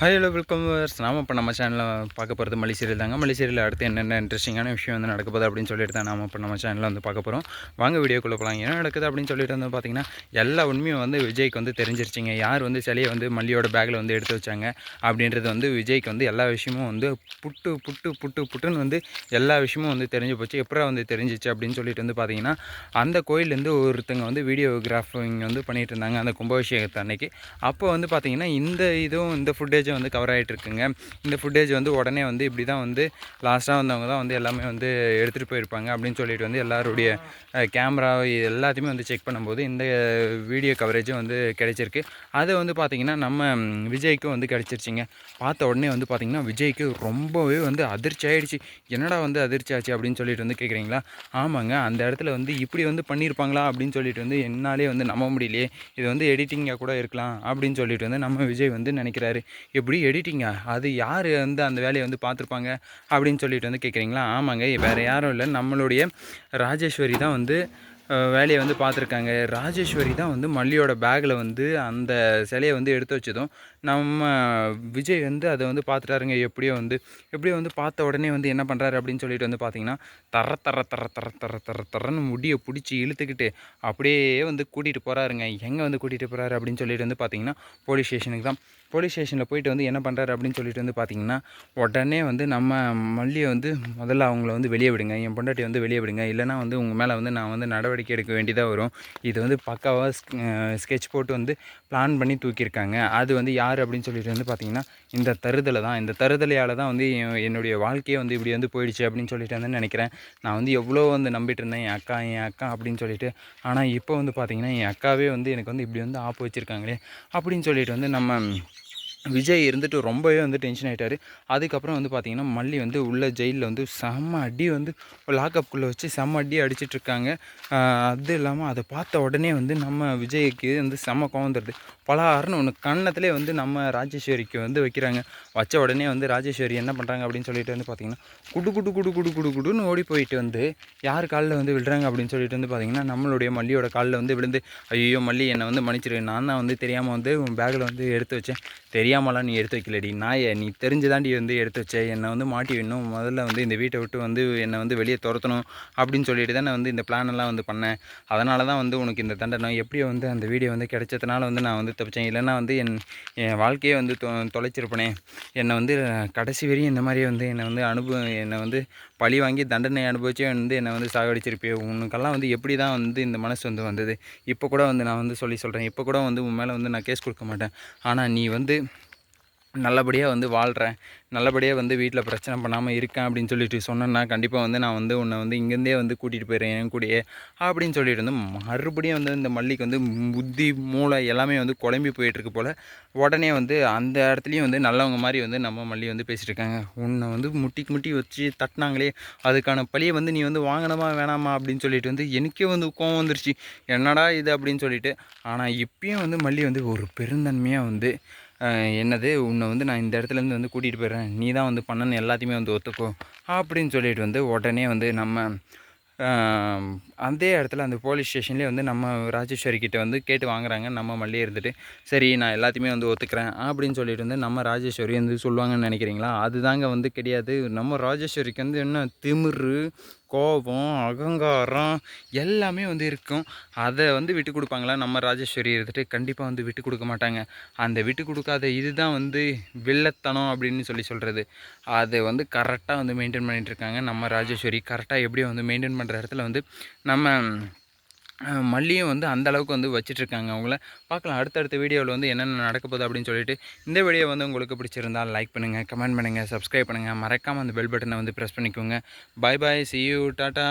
Hi hello welcome நாம இப்போ நம்ம சேனலில் பார்க்க போகிறது மல்லி சீரியல் தாங்க. மல்லி சீரியல் அடுத்து என்னென்ன இன்ட்ரெஸ்டிங்கான விஷயம் வந்து நடக்க போகுது அப்படின்னு சொல்லிட்டு தான் நாம இப்போ நம்ம சேனலில் வந்து பார்க்க போகிறோம் வாங்க வீடியோக்குள்ளே போகலாம் என்ன நடக்குது அப்படின்னு சொல்லிட்டு வந்து பார்த்தீங்கன்னா எல்லா உண்மையும் வந்து விஜய்க்கு வந்து தெரிஞ்சிருச்சிங்க. யார் வந்து சிலையை வந்து மல்லியோட பேக்கில் வந்து எடுத்து வச்சாங்க அப்படின்றது வந்து விஜய்க்கு வந்து எல்லா விஷயமும் வந்து புட்டு புட்டு புட்டு புட்டுன்னு வந்து எல்லா விஷயமும் வந்து தெரிஞ்சு போச்சு. எப்போ வந்து தெரிஞ்சிச்சு அப்படின்னு சொல்லிட்டு வந்து பார்த்தீங்கன்னா அந்த கோயிலேருந்து ஒருத்தங்க வந்து வீடியோகிராஃபிங் வந்து பண்ணிகிட்டு இருந்தாங்க. அந்த கும்பாபிஷேகத்தை அன்னைக்கு. அப்போ வந்து பார்த்தீங்கன்னா இந்த இதுவும் இந்த ஃபுட்டேஜ் ஃபுட்டேஜும் வந்து கவர் ஆகிட்டு இருக்குங்க இந்த ஃபுட்டேஜ் வந்து உடனே வந்து இப்படி தான் வந்து லாஸ்ட்டாக வந்தவங்க தான் வந்து எல்லாமே வந்து எடுத்துகிட்டு போயிருப்பாங்க அப்படின்னு சொல்லிட்டு வந்து எல்லாருடைய கேமரா எல்லாத்தையுமே வந்து செக் பண்ணும்போது இந்த வீடியோ கவரேஜும் வந்து கிடைச்சிருக்கு. அதை வந்து பார்த்திங்கன்னா நம்ம விஜய்க்கும் வந்து கிடச்சிருச்சிங்க. பார்த்த உடனே வந்து பார்த்திங்கன்னா விஜய்க்கு ரொம்பவே வந்து அதிர்ச்சி ஆகிடுச்சு என்னடா வந்து அதிர்ச்சி ஆச்சு அப்படின்னு சொல்லிட்டு வந்து கேட்குறீங்களா ஆமாங்க. அந்த இடத்துல வந்து இப்படி வந்து பண்ணியிருப்பாங்களா அப்படின்னு சொல்லிட்டு வந்து என்னாலே வந்து நம்ப முடியலையே. இது வந்து எடிட்டிங்காக கூட இருக்கலாம் அப்படின்னு சொல்லிட்டு வந்து நம்ம விஜய் வந்து நினைக்கிறாரு. எப்படி எடிட்டிங்கா அது யார் வந்து அந்த வேலையை வந்து பார்த்துருப்பாங்க? அப்படின்னு சொல்லிட்டு வந்து கேட்குறீங்களா ஆமாங்க வேறு யாரும் இல்லை. நம்மளுடைய ராஜேஸ்வரி தான் வந்து வேலையை வந்து பார்த்துருக்காங்க. ராஜேஸ்வரி தான் வந்து மல்லியோட பேக்கில் வந்து அந்த சிலையை வந்து எடுத்து வச்சதும் நம்ம விஜய் வந்து அதை வந்து பார்த்துட்டாருங்க. எப்படியோ வந்து எப்படியோ வந்து பார்த்த உடனே வந்து என்ன பண்ணுறாரு அப்படின்னு சொல்லிட்டு வந்து பார்த்தீங்கன்னா தர தர தர தர தர தர தரன்னு முடியை பிடிச்சி இழுத்துக்கிட்டு அப்படியே வந்து கூட்டிகிட்டு போகிறாருங்க எங்கே வந்து கூட்டிகிட்டு போகிறாரு அப்படின்னு சொல்லிட்டு வந்து பார்த்தீங்கன்னா போலீஸ் ஸ்டேஷனுக்கு தான். போலீஸ் ஸ்டேஷனில் போயிட்டு வந்து என்ன பண்ணுறாரு அப்படின்னு சொல்லிட்டு வந்து பார்த்தீங்கன்னா உடனே வந்து நம்ம மல்லியை வந்து முதல்ல அவங்கள வந்து வெளியே விடுங்க. என் பொண்டாட்டி வந்து வெளியே விடுங்க. இல்லைனா வந்து உங்கள் மேலே வந்து நான் வந்து நடவடிக்கை எடுக்க வேண்டியதாக வரும். இது வந்து பக்காவாக ஸ்கெட்ச் போட்டு வந்து பிளான் பண்ணி தூக்கியிருக்காங்க. அது வந்து யார் அப்படின்னு சொல்லிட்டு வந்து பார்த்தீங்கன்னா இந்த தருதலை தான். இந்த தருதலையால் தான் வந்து என்னுடைய வாழ்க்கையே வந்து இப்படி வந்து போயிடுச்சு அப்படின்னு சொல்லிட்டு வந்து நினைக்கிறேன். நான் வந்து எவ்வளோ வந்து நம்பிட்டு இருந்தேன் என் அக்கா என் அக்கா அப்படின்னு சொல்லிட்டு. ஆனால் இப்போ வந்து பார்த்திங்கன்னா என் அக்காவே வந்து எனக்கு வந்து இப்படி வந்து ஆப்பு வச்சுருக்காங்களே அப்படின்னு சொல்லிட்டு வந்து நம்ம விஜய் இருந்துட்டு ரொம்பவே வந்து டென்ஷன் ஆகிட்டார் அதுக்கப்புறம் வந்து பார்த்திங்கன்னா மல்லி வந்து உள்ள ஜெயிலில் வந்து செம்ம அடி வந்து லாக்அப்குள்ளே வச்சு செம்ம அடி அடிச்சிட்ருக்காங்க அது இல்லாமல் அதை பார்த்த உடனே வந்து நம்ம விஜய்க்கு வந்து செம்ம கோவந்துடுது பலகாரன்னு ஒன்று கன்னத்துலேயே வந்து நம்ம ராஜேஸ்வரிக்கு வந்து வைக்கிறாங்க. வச்ச உடனே வந்து ராஜேஸ்வரி என்ன பண்ணுறாங்க அப்படின்னு சொல்லிட்டு வந்து பார்த்திங்கன்னா குடு குடு குடு குடு குடு குடுன்னு ஓடி போயிட்டு வந்து யார் காலில் வந்து விழுறாங்க அப்படின்னு சொல்லிட்டு வந்து பார்த்திங்கன்னா நம்மளுடைய மல்லியோட காலில் வந்து விழுந்து ஐயோ மல்லி என்னை வந்து மன்னிச்சிரு நான் தான் வந்து தெரியாமல் வந்து உன் பேக்கில் வந்து எடுத்து வச்சேன். தெரியாமலாம் நீ எடுத்து வைக்கலடி. நான் நீ தெரிஞ்சுதாண்டி வந்து எடுத்து வச்ச. என்னை வந்து மாட்டி வேணும் முதல்ல வந்து இந்த வீட்டை விட்டு வந்து என்னை வந்து வெளியே துரத்தணும் அப்படின்னு சொல்லிட்டு தான் நான் வந்து இந்த பிளானெல்லாம் வந்து பண்ணேன். அதனால தான் வந்து உனக்கு இந்த தண்டனை. எப்படியோ வந்து அந்த வீடியோ வந்து கிடைச்சதுனால வந்து நான் வந்து தப்பிச்சேன். இல்லைன்னா வந்து என் என் வாழ்க்கையே வந்து தொ தொலைச்சிருப்பனே. என்னை வந்து கடைசி வரையும் இந்த மாதிரி வந்து என்னை வந்து அனுபவம் என்னை வந்து பழி வாங்கி தண்டனை அனுபவிச்சே வந்து என்னை வந்து சாகடிச்சிருப்பே உனக்கெல்லாம் வந்து எப்படி தான் வந்து இந்த மனசு வந்து வந்தது? இப்போ கூட வந்து நான் வந்து சொல்லி சொல்கிறேன் இப்போ கூட வந்து உன் மேலே வந்து நான் கேஸ் கொடுக்க மாட்டேன். ஆனால் நீ வந்து நல்லபடியாக வந்து வாழ்கிறேன் நல்லபடியாக வந்து வீட்டில் பிரச்சனை பண்ணாமல் இருக்கேன் அப்படின்னு சொல்லிட்டு சொன்னேன்னா கண்டிப்பாக வந்து நான் வந்து உன்னை வந்து இங்கேருந்தே வந்து கூட்டிகிட்டு போயிடுறேன் என் கூடயே அப்படின்னு சொல்லிட்டு வந்து மறுபடியும் வந்து இந்த மல்லிக்கு வந்து புத்தி மூளை எல்லாமே வந்து குழம்பி போயிட்டுருக்கு போல். உடனே வந்து அந்த இடத்துலையும் வந்து நல்லவங்க மாதிரி வந்து நம்ம மல்லி வந்து பேசிகிட்டு இருக்காங்க. உன்னை வந்து முட்டிக்கு முட்டி வச்சு தட்டினாங்களே அதுக்கான பழியை வந்து நீ வந்து வாங்கணுமா வேணாமா அப்படின்னு சொல்லிட்டு வந்து எனக்கே வந்து கோவம் வந்துருச்சு. என்னடா இது அப்படின்னு சொல்லிட்டு. ஆனால் இப்பயும் வந்து மல்லி வந்து ஒரு பெருந்தன்மையாக வந்து என்னது உன்னை வந்து நான் இந்த இடத்துலேருந்து வந்து கூட்டிகிட்டு போயிடுறேன். நீ தான் வந்து பண்ணணும் எல்லாத்தையுமே வந்து ஒத்துக்கோ. அப்படின்னு சொல்லிட்டு வந்து உடனே வந்து நம்ம அதே இடத்துல அந்த போலீஸ் ஸ்டேஷன்லேயே வந்து நம்ம ராஜேஸ்வரி கிட்டே வந்து கேட்டு வாங்குறாங்க. நம்ம மல்லியே இருந்துட்டு சரி நான் எல்லாத்தையுமே வந்து ஒத்துக்கிறேன் அப்படின்னு சொல்லிட்டு வந்து நம்ம ராஜேஸ்வரி வந்து சொல்லுவாங்கன்னு நினைக்கிறீங்களா? அதுதாங்க வந்து கிடையாது. நம்ம ராஜேஸ்வரிக்கு வந்து என்ன திமிரு கோபம் அகங்காரம் எல்லாமே வந்து இருக்கும். அதை வந்து விட்டு கொடுப்பாங்களா? நம்ம ராஜேஸ்வரி இருந்துட்டு கண்டிப்பாக வந்து விட்டு கொடுக்க மாட்டாங்க. அந்த விட்டு கொடுக்காத இதுதான் வந்து வில்லத்தனம் அப்படின்னு சொல்லி சொல்கிறது அதை வந்து கரெக்டாக வந்து மெயின்டைன் பண்ணிகிட்டு இருக்காங்க. நம்ம ராஜேஸ்வரி கரெக்டாக எப்படி வந்து மெயின்டைன் பண்ணுற இடத்துல வந்து நம்ம மல்லியும் வந்து அந்த அளவுக்கு வந்து வச்சிட்ருக்காங்க. அவங்கள பார்க்கலாம். அடுத்தடுத்த வீடியோவில் வந்து என்னென்ன நடக்க போகுது அப்படின்னு சொல்லிட்டு இந்த வீடியோ வந்து உங்களுக்கு பிடிச்சிருந்தால் லைக் பண்ணுங்கள் கமெண்ட் பண்ணுங்கள் சப்ஸ்கிரைப் பண்ணுங்கள் மறக்காமல் அந்த பெல் பட்டனை வந்து ப்ரெஸ் பண்ணிக்கோங்க. Bye bye see you tata